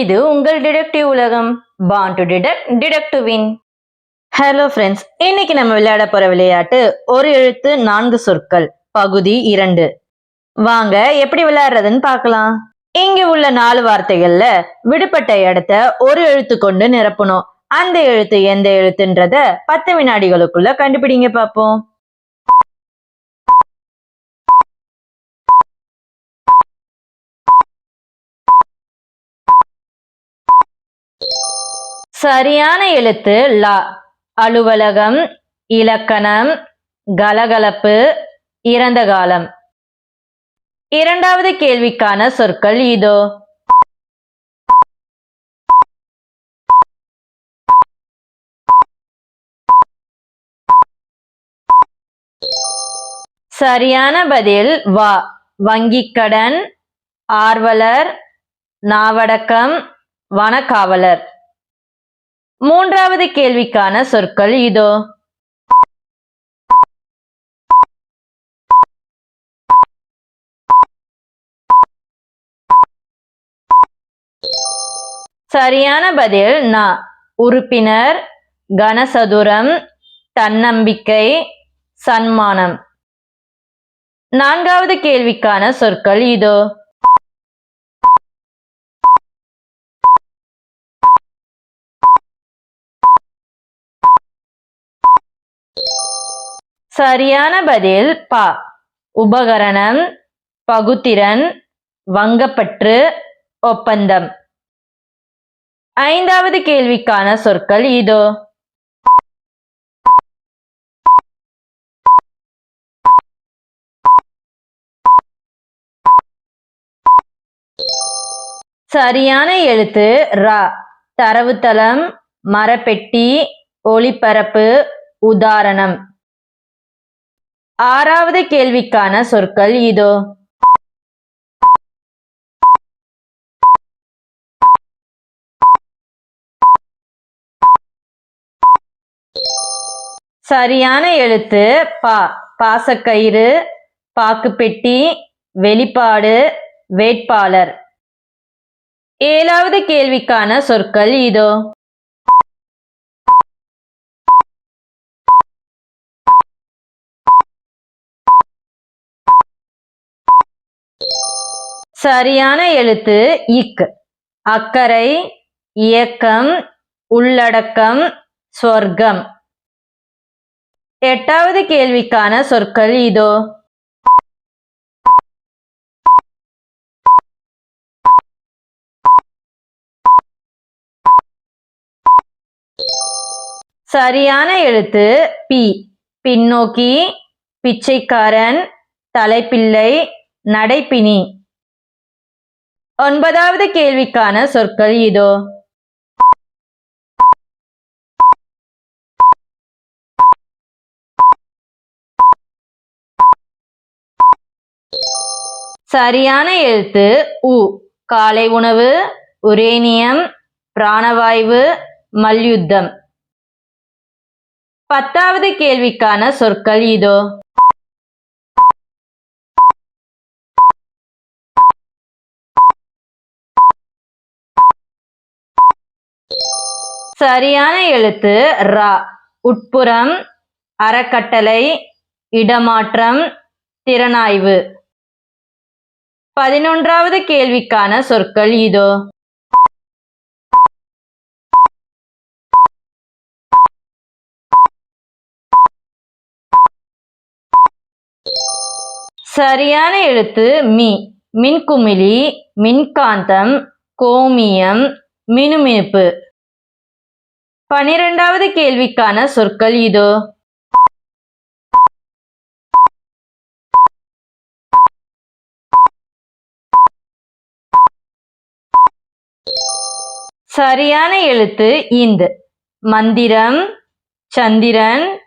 இது உங்கள் டிடெக்டிவ் உலகம். Born to detect detect win hello friends இன்னைக்கு நம்ம விளையாட போற விளையாட்டு ஒரு எழுத்து நான்கு சொற்கள் பகுதி இரண்டு. வாங்க எப்படி விளையாடுறதுன்னு பார்க்கலாம். இங்க உள்ள நாலு வார்த்தைகள்ல விடுபட்ட இடத்த ஒரு எழுத்து கொண்டு நிரப்பணும். அந்த எழுத்து எந்த எழுத்துன்றத பத்து வினாடிகளுக்குள்ள கண்டுபிடிங்க பார்ப்போம். சரியான எழுத்து லா அலுவலகம் இலக்கணம் கலகலப்பு இறந்த காலம். இரண்டாவது கேள்விக்கான சொற்கள் இதோ. சரியான பதில் வா வங்கிக் கடன் ஆர்வலர் நாவடக்கம் வனக்காவலர். மூன்றாவது கேள்விக்கான சொற்கள் இதோ. சரியான பதில் நா. உறுப்பினர் கனசதுரம் தன்னம்பிக்கை சன்மானம். நான்காவது கேள்விக்கான சொற்கள் இதோ. சரியான பதில் ப. உபகரணம் பகுத்திறன் வங்கப்பற்று ஒப்பந்தம். ஐந்தாவது கேள்விக்கான சொற்கள் இதோ. சரியான எழுத்து ரா. தரவுத்தளம் மரப்பெட்டி ஒளிபரப்பு உதாரணம். ஆறாவது கேள்விக்கான சொற்கள் இதோ. சரியான எழுத்து பா பாசக்கயிறு பாக்குப்பெட்டி வெளிப்பாடு வேட்பாளர். ஏழாவது கேள்விக்கான சொற்கள் இதோ. சரியான எழுத்து இக். அக்கறை இயக்கம் உள்ளடக்கம் சொர்க்கம். எட்டாவது கேள்விக்கான சொற்கள் இதோ. சரியான எழுத்து பி. பின்னோக்கி பிச்சைக்காரன் தலைப்பிள்ளை நடைப்பிணி. ஒன்பதாவது கேள்விக்கான சொற்கள் இதோ. சரியான எழுத்து உ. காலை உணவு உரேனியம் பிராணவாயு மல்யுத்தம். பத்தாவது கேள்விக்கான சொற்கள் இதோ. சரியான எழுத்து ரா. உட்புறம் அறக்கட்டளை இடமாற்றம் திறனாய்வு. பதினொன்றாவது கேள்விக்கான சொற்கள் இதோ. சரியான எழுத்து மீ. மின்குமிழி மின்காந்தம் கோமியம் மினுமினுப்பு. பனிரெண்டாவது கேள்விக்கான சொற்கள் இதோ. சரியான எழுத்து இந்து. மந்திரம் சந்திரன்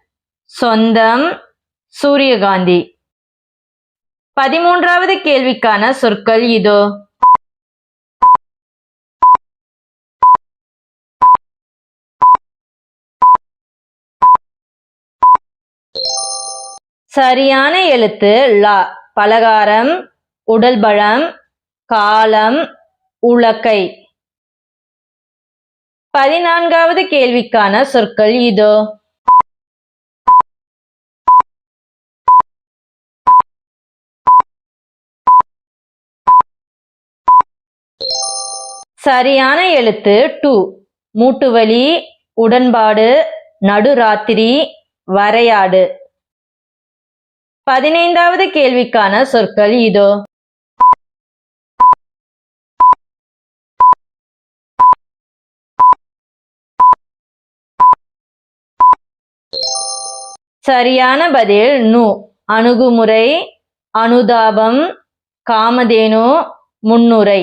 சொந்தம் சூரியகாந்தி. பதிமூன்றாவது கேள்விக்கான சொற்கள் இதோ. சரியான எழுத்து லா பலகாரம் உடல் பலம் காலம் உலக்கை. பதினான்காவது கேள்விக்கான சொற்கள் இதோ. சரியான எழுத்து டு மூட்டுவலி உடன்பாடு நடுராத்திரி வரையாடு. பதினைந்தாவது கேள்விக்கான சொற்கள் இதோ. சரியான பதில் நு. அணுகுமுறை அனுதாபம் காமதேனு முன்னுரை.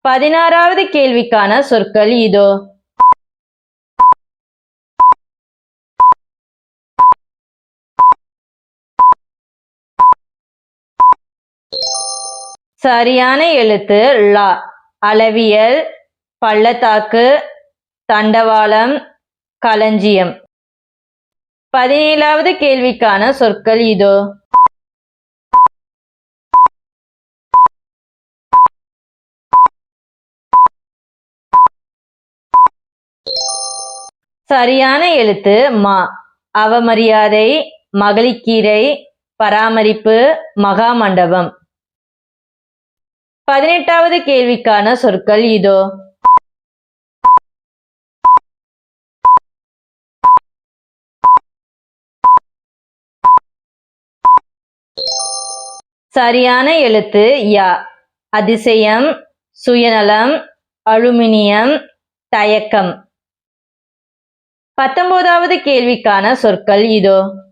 பதினாறாவது கேள்விக்கான சொற்கள் இதோ. சரியான எழுத்து லா அளவியல் பள்ளத்தாக்கு தண்டவாளம் களஞ்சியம். பதினேழாவது கேள்விக்கான சொற்கள் இதோ. சரியான எழுத்து மா. அவமரியாதை மகளிக்கீரை பராமரிப்பு மகாமண்டபம். பதினெட்டாவது கேள்விக்கான சொற்கள் இதோ. சரியான எழுத்து யா. அதிசயம் சுயநலம் அலுமினியம் தயக்கம். பத்தொன்பதாவது கேள்விக்கான சொற்கள் இதோ.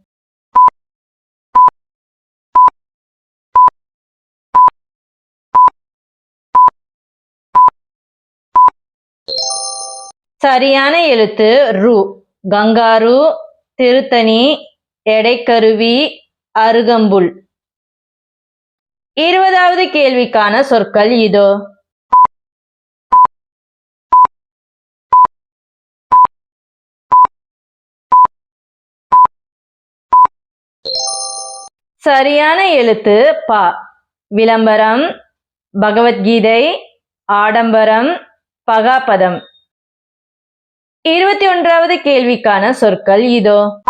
சரியான எழுத்து ரு. கங்காரு திருத்தணி எடைக்கருவி அருகம்புல். இருபதாவது கேள்விக்கான சொற்கள் இதோ. சரியான எழுத்து ப. விளம்பரம் பகவத்கீதை ஆடம்பரம் பகாபதம். இருபத்தி ஒன்றாவது கேள்விக்கான சொற்கள் இதோ.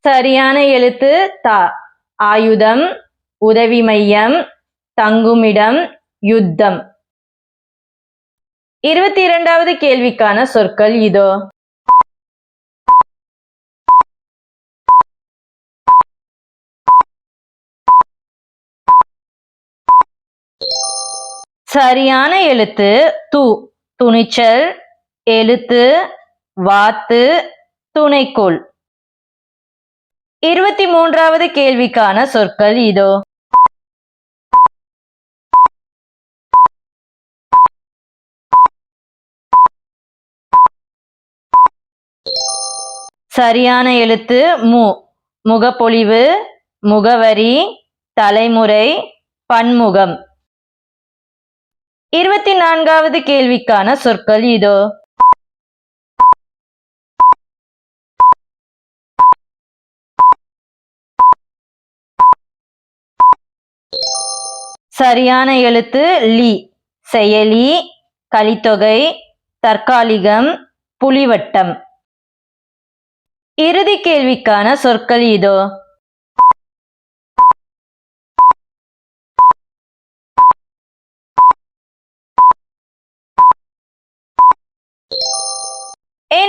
சரியான எழுத்து த ஆயுதம் உதவி மையம் தங்குமிடம் யுத்தம். இருபத்தி இரண்டாவது கேள்விக்கான சொற்கள் இதோ. சரியான எழுத்து து துணிச்சல் எழுத்து வாத்து துணைக்கோள். இருபத்தி மூன்றாவது கேள்விக்கான சொற்கள் இதோ. சரியான எழுத்து மு. முகப்பொலிவு முகவரி தலைமுறை பன்முகம். இருபத்தி நான்காவது கேள்விக்கான சொற்கள் இதோ. சரியான எழுத்து லி. செயலி கலித்தொகை தற்காலிகம் புலிவட்டம். இறுதி கேள்விக்கான சொற்கள் இதோ.